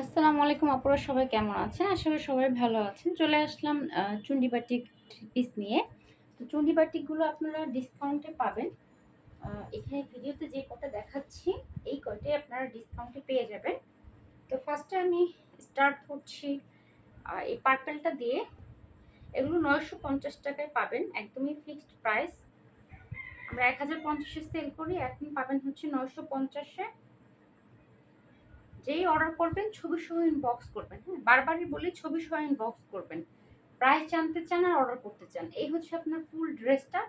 আসসালামু আলাইকুম আপুরা সবাই কেমন আছেন? আশা করি সবাই ভালো আছেন। চলে আসলাম আহ, চুন্ডি বাটিক পিস নিয়ে। তো চুন্ডি বাটিকগুলো আপনারা ডিসকাউন্টে পাবেন। এখানে ভিডিওতে যে কটা দেখাচ্ছি এই কটাই আপনারা ডিসকাউন্টে পেয়ে যাবেন। তো ফার্স্টে আমি স্টার্ট করছি এই পার্পেলটা দিয়ে। এগুলো নয়শো পঞ্চাশ টাকায় পাবেন একদমই ফিক্সড প্রাইস আমরা এক হাজার পঞ্চাশে সেল করি এখন পাবেন হচ্ছে নয়শো পঞ্চাশে। যেই অর্ডার করবেন, ছবি সহ ইনবক্স করবেন হ্যাঁ? বারবারই বলি, ছবি সহ ইনবক্স করবেন। প্রাইস জানতে চান আর অর্ডার করতে চান, এই হচ্ছে আপনার ফুল ড্রেসটা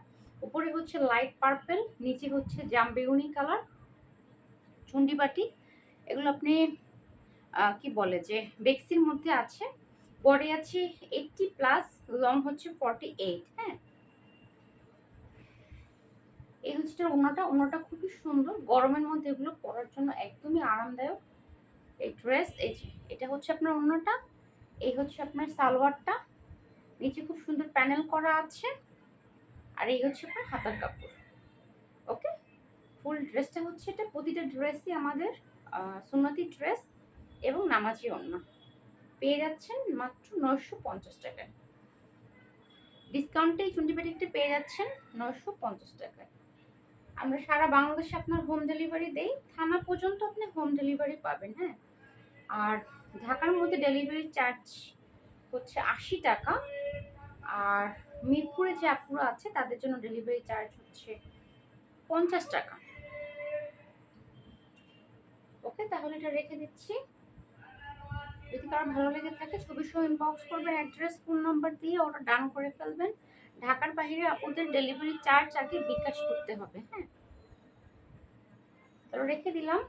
উপরে হচ্ছে লাইট পার্পেল নিচে হচ্ছে জাম বেগুনি কালার চুন্ডিবাটি এগুলো আপনি কি বলে যে, বেক্সির মধ্যে আছে। বডি আছে এইটটি প্লাস লং হচ্ছে ফর্টি এইট হ্যাঁ? এই হচ্ছে ওনাটা ওনাটা খুবই সুন্দর। গরমের মধ্যে এগুলো পরার জন্য একদমই আরামদায়ক। এই ড্রেস এই এটা হচ্ছে আপনার অন্যটা এই হচ্ছে আপনার সালোয়ারটা, নিচে খুব সুন্দর প্যানেল করা আছে, আর এই হচ্ছে আপনার হাতার কাপড় ওকে ফুল ড্রেসটা হচ্ছে এটা, প্রতিটা ড্রেসই আমাদের সুন্নতি ড্রেস এবং নামাজি অন্য পেয়ে যাচ্ছেন মাত্র নয়শো পঞ্চাশ টাকায়। ডিসকাউন্টে এই চুন্ডি পেয়ে যাচ্ছেন নয়শো পঞ্চাশ টাকায়। আমরা সারা বাংলাদেশে আপনার হোম ডেলিভারি দেই, থানা পর্যন্ত আপনি হোম ডেলিভারি পাবেন হ্যাঁ? আর ঢাকার মধ্যে ডেলিভারি চার্জ হচ্ছে আশি টাকা। আর মিরপুরে যে আপুরা আছে, তাদের জন্য ডেলিভারি চার্জ হচ্ছে পঞ্চাশ টাকা। ওকে তাহলে এটা রেখে দিচ্ছি। যদি কারও ভালো লেগে থাকে, ছবি সহ ইনবক্স করবেন অ্যাড্রেস ফোন নাম্বার দিয়ে ওটা ডান করে ফেলবেন। ঢাকার বাইরে আপনাদের ডেলিভারি চার্জ আগে বিকাশ করতে হবে হ্যাঁ। তো রেখে দিলাম।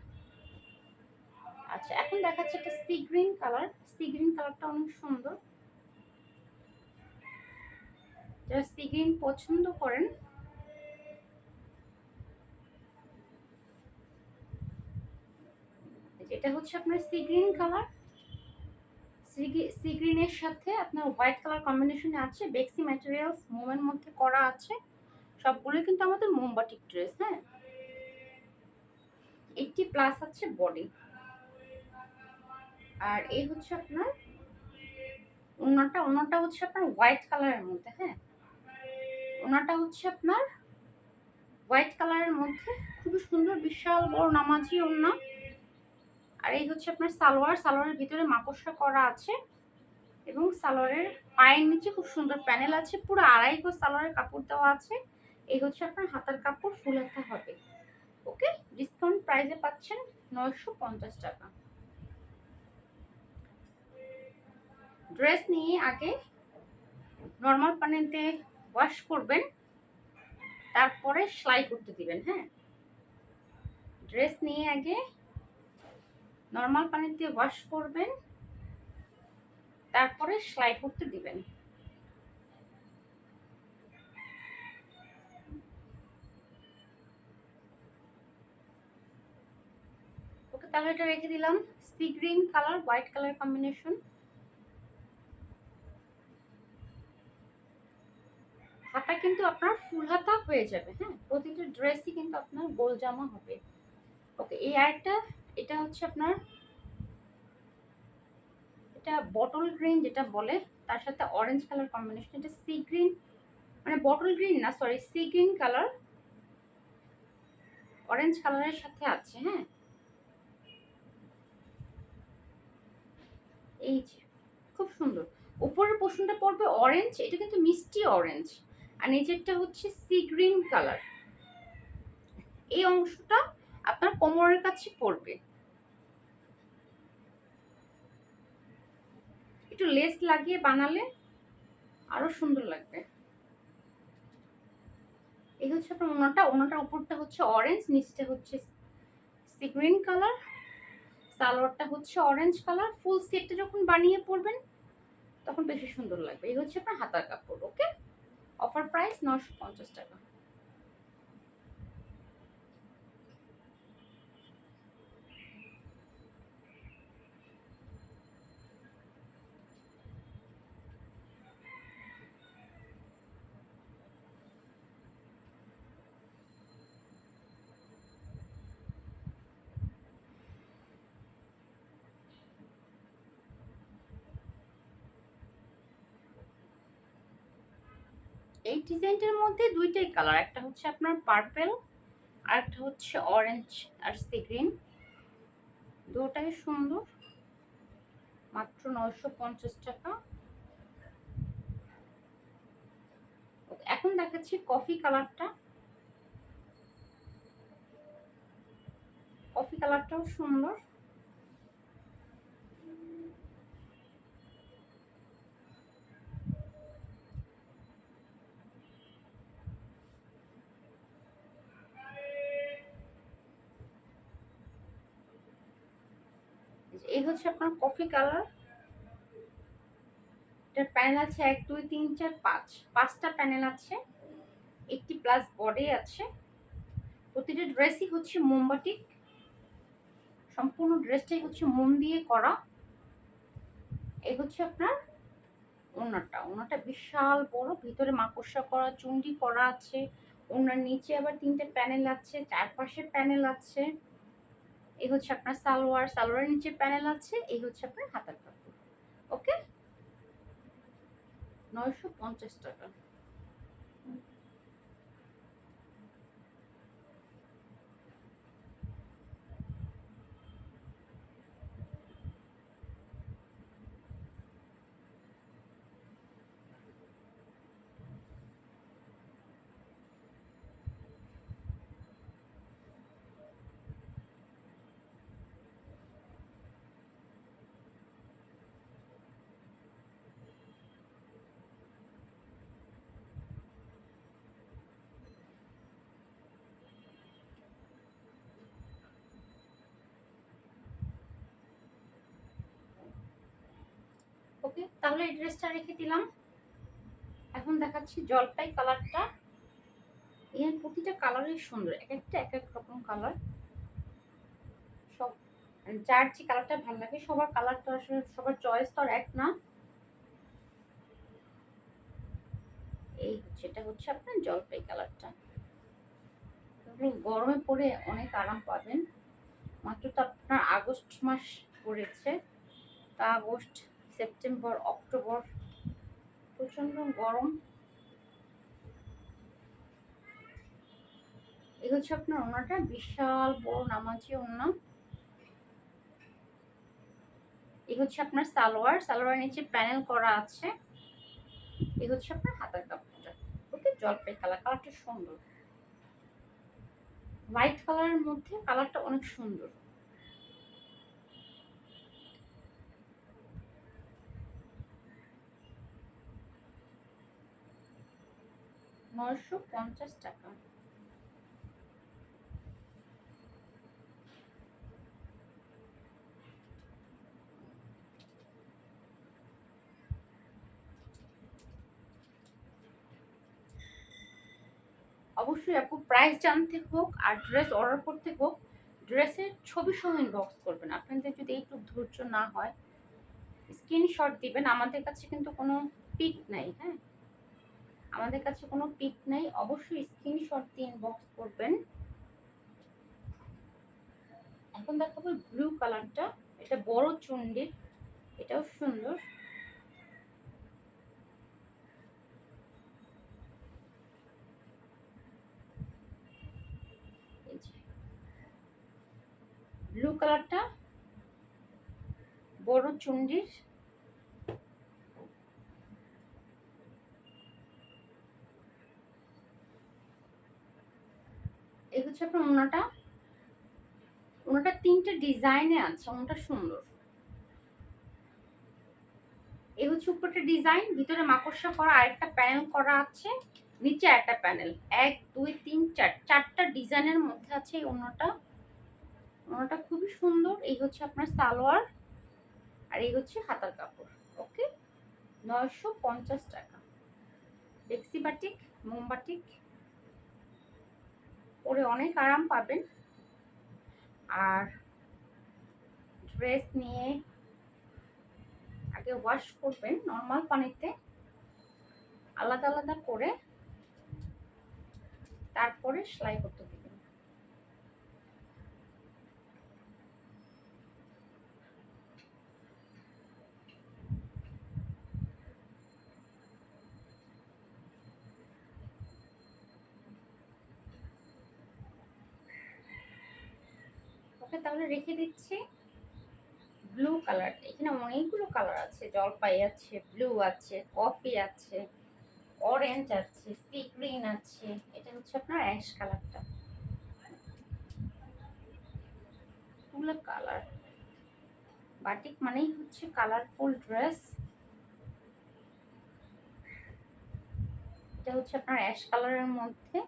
আচ্ছা এখন দেখাচ্ছে একটা sea green colour sea green কালারটা অনেক সুন্দর। যারা সি গ্রিন পছন্দ করেন এটা হচ্ছে আপনার সি গ্রিন কালার সি গ্রিনের সাথে আপনার হোয়াইট কালার কম্বিনেশনে আছে, বেক্সি ম্যাটেরিয়ালস মোমের মধ্যে করা আছে। সবগুলোই কিন্তু আমাদের মোমবাটিক ড্রেস হ্যাঁ? এইটটি প্লাস আছে বডি আর এই হচ্ছে আপনার ওনাটা ওনাটা হচ্ছে আপনার হোয়াইট কালারের মধ্যে হ্যাঁ? ওনাটা হচ্ছে আপনার হোয়াইট কালারের মধ্যে খুবই সুন্দর, বিশাল বড় নামাজি ওনা আর এই হচ্ছে আপনার সালোয়ার, সালোয়ারের ভিতরে মাকড়সা করা আছে এবং সালোয়ারের পায়ের নিচে খুব সুন্দর প্যানেল আছে, পুরো আড়াই গো সালোয়ারের কাপড় দেওয়া আছে। এই হচ্ছে আপনার হাতার কাপড়, ফুল হাতা হবে। ওকে ডিসকাউন্ট প্রাইসে পাচ্ছেন নয়শো পঞ্চাশ টাকা। ড্রেস নিয়ে আগে নর্মাল পানিতে ওয়াশ করবেন, তারপরে সেলাই করতে দিবেন হ্যাঁ? ড্রেস নিয়ে আগে নর্মাল পানিতে ওয়াশ করবেন, তারপরে সেলাই করতে দিবেন। ওকে, তাহলে এটা রেখে দিলাম। Sea green colour white colour combination কিন্তু আপনার ফুল হাতা হয়ে যাবে হ্যাঁ? প্রতিটা ড্রেসই কিন্তু আপনার গোল জামা হবে। ওকে এই আরেকটা, এটা হচ্ছে আপনার, এটা বটল গ্রিন যেটা বলে, তার সাথে অরেঞ্জ কালার কম্বিনেশন এটা সি গ্রিন মানে বটল গ্রিন না sorry sea green colour orange কালারের সাথে আছে হ্যাঁ? এই যে, খুব সুন্দর। উপরের পোর্শনটা পড়বে অরেঞ্জ এটা কিন্তু মিষ্টি অরেঞ্জ আর নিচেরটা হচ্ছে সি গ্রিন কালার। এই অংশটা আপনার কোমরের কাছে পড়বে। একটু লেস লাগিয়ে বানালে আরও সুন্দর লাগবে। এই হচ্ছে আপনার ওনাটা ওনাটার উপরটা হচ্ছে অরেঞ্জ নিচটা হচ্ছে সি গ্রিন কালার, সালোয়ারটা হচ্ছে অরেঞ্জ কালার। ফুল সেটটা যখন বানিয়ে পরবেন, তখন বেশি সুন্দর লাগবে। এই হচ্ছে আপনার হাতার কাপড় ওকে অফার প্রাইস নশো পঞ্চাশ টাকা। এই ডিজাইনটার মধ্যে দুইটাই কালার, একটা হচ্ছে আপনার পার্পেল আর একটা হচ্ছে অরেঞ্জ আর সি গ্রিন দুটাই সুন্দর, মাত্র নয়শো পঞ্চাশ টাকা। এখন দেখাচ্ছি কফি কালারটা কফি কালারটাও সুন্দর। এই হচ্ছে আপনার কফি কালার। এটার প্যানেল আছে এক, দুই, তিন, চার, পাঁচ। পাঁচটা প্যানেল আছে, একটি প্লাস বডি আছে। প্রতিটা ড্রেসই হচ্ছে মোমবাটিক সম্পূর্ণ ড্রেসটাই হচ্ছে মোম দিয়ে করা। এই হচ্ছে আপনার ওনারটা ওনারটা বিশাল বড়। ভিতরে মাকড়সা করা, চুন্ডি করা আছে। ওনার নিচে আবার তিনটে প্যানেল আছে চারপাশে প্যানেল আছে। এই হচ্ছে আপনার সালোয়ার, সালোয়ারের নিচে প্যানেল আছে এই হচ্ছে আপনার হাতার কাপড়। ওকে নয়শো পঞ্চাশ টাকা। ওকে, তাহলে এই ড্রেসটা রেখে দিলাম। এখন দেখাচ্ছি জলপাই কালারটা এর প্রতিটা কালারই সুন্দর, এক একটা, এক এক রকম কালার সব যার যে কালারটা ভালো লাগে, সবার কালারটা আসলে, সবার চয়েস তো আর এক না। এই হচ্ছে, এটা হচ্ছে আপনার জলপাই কালারটা গরমে পরে অনেক আরাম পাবেন। মাত্র তো আপনার আগস্ট মাস পড়েছে। তা আগস্ট সেপ্টেম্বর, অক্টোবর প্রচণ্ড গরম। এই হচ্ছে আপনার ওনাটা, বিশাল বড় নামাজি ওনা। এই হচ্ছে আপনার সালোয়ার সালোয়ার নিচে প্যানেল করা আছে। এই হচ্ছে আপনার হাতের কাপড়টা। ওকে, জলপাই কালার, কালারটা সুন্দর। হোয়াইট কালারের মধ্যে কালারটা অনেক সুন্দর। নয়শো পঞ্চাশ টাকা। অবশ্যই আপু প্রাইস জানতে হোক আর ড্রেস অর্ডার করতে হোক ড্রেসের ছবি সহ ইনবক্স করবেন। আপনাদের যদি একটু ধৈর্য না হয় স্ক্রিনশট দিবেন। আমাদের কাছে কিন্তু কোনো পিক নাই হ্যাঁ? আমাদের কাছে কোনো পিক নেই, অবশ্যই স্ক্রিনশট দিয়ে ইনবক্স করবেন। এখন দেখাবো ব্লু কালারটা এটা বড় চুন্ডির এটাও সুন্দর। ব্লু কালারটা বড় চুন্ডির এই হচ্ছে আপনার ওনাটা। ওনাটা তিনটে ডিজাইনে আছে, ওনাটা সুন্দর। এই হচ্ছে উপরটা ডিজাইন, ভিতরে মাকড়সা করা, আরেকটা প্যানেল করা আছে, নিচে একটা প্যানেল। এক, দুই, তিন, চার, চারটা ডিজাইনের মধ্যে আছে এই ওনাটা। ওনাটা খুবই সুন্দর, এই হচ্ছে আপনার সালোয়ার, আর এই হচ্ছে হাতার কাপড়, ওকে? নয়শো পঞ্চাশ টাকা। ডেক্সি বাটিক মোমবাটিক পরে অনেক আরাম পাবেন। আর ড্রেস নিয়ে আগে ওয়াশ করবেন নর্মাল পানিতে। আলাদা আলাদা করে তারপরে সেলাই করতে দিবেন ওকে তাহলে রেখে দিচ্ছি। ব্লু কালার এখানে অনেকগুলো কালার আছে। জলপাই আছে ব্লু আছে কফি আছে অরেঞ্জ আছে সি গ্রিন আছে। এটা হচ্ছে আপনার অ্যাশ কালারটা কালার বাটিক মানেই হচ্ছে কালারফুল ড্রেস এটা হচ্ছে আপনার অ্যাশ কালারের মধ্যে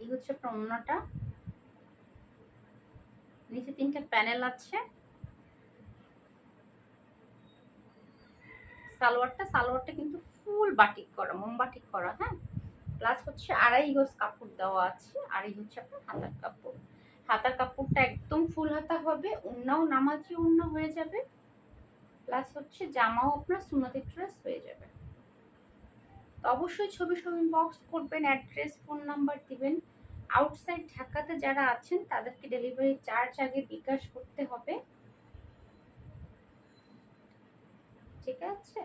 এই হচ্ছে অন্যটা নিচে তিনটা প্যানেল আছে। সালোয়ারটা সালোয়ারটা কিন্তু ফুল বাটিক করা মোমবাটিক করা হ্যাঁ? প্লাস হচ্ছে আড়াই কাপড় দেওয়া আছে আর এই হচ্ছে আপনার হাতার কাপড়। হাতার কাপড়টা একদম ফুল হাতা হবে অন্যও নামাজি অন্য হয়ে যাবে। প্লাস হচ্ছে জামাও আপনার সুনাতি ড্রেস হয়ে যাবে। অবশ্যই ছবি ছবি বক্স করবেন, অ্যাড্রেস, ফোন নাম্বার দিবেন। আউটসাইড ঢাকাতে যারা আছেন, তাদেরকে ডেলিভারি চার্জ আগে বিকাশ করতে হবে। ঠিক আছে?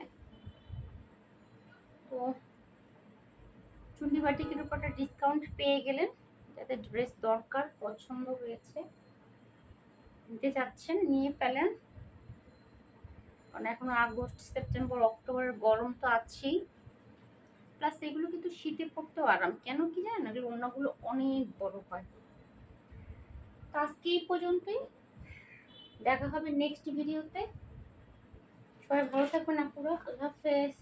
তো চুন্ডি বাটিকের উপর একটা ডিসকাউন্ট পেয়ে গেলেন। যাদের ড্রেস দরকার, পছন্দ হয়েছে, নিতে চাচ্ছেন, নিয়ে ফেলেন। কারণ এখন আগস্ট, সেপ্টেম্বর, অক্টোবরের গরম তো আছেই। প্লাস এগুলো কিন্তু শীতে পড়তেও আরাম। কেন কি জানেন? এগুলো ওড়নাগুলো অনেক বড় হয়। তো আজকে এই পর্যন্তই। দেখা হবে নেক্সট ভিডিওতে সবাই ভালো থাকবেন আপুরা। আল্লাহ হাফেজ।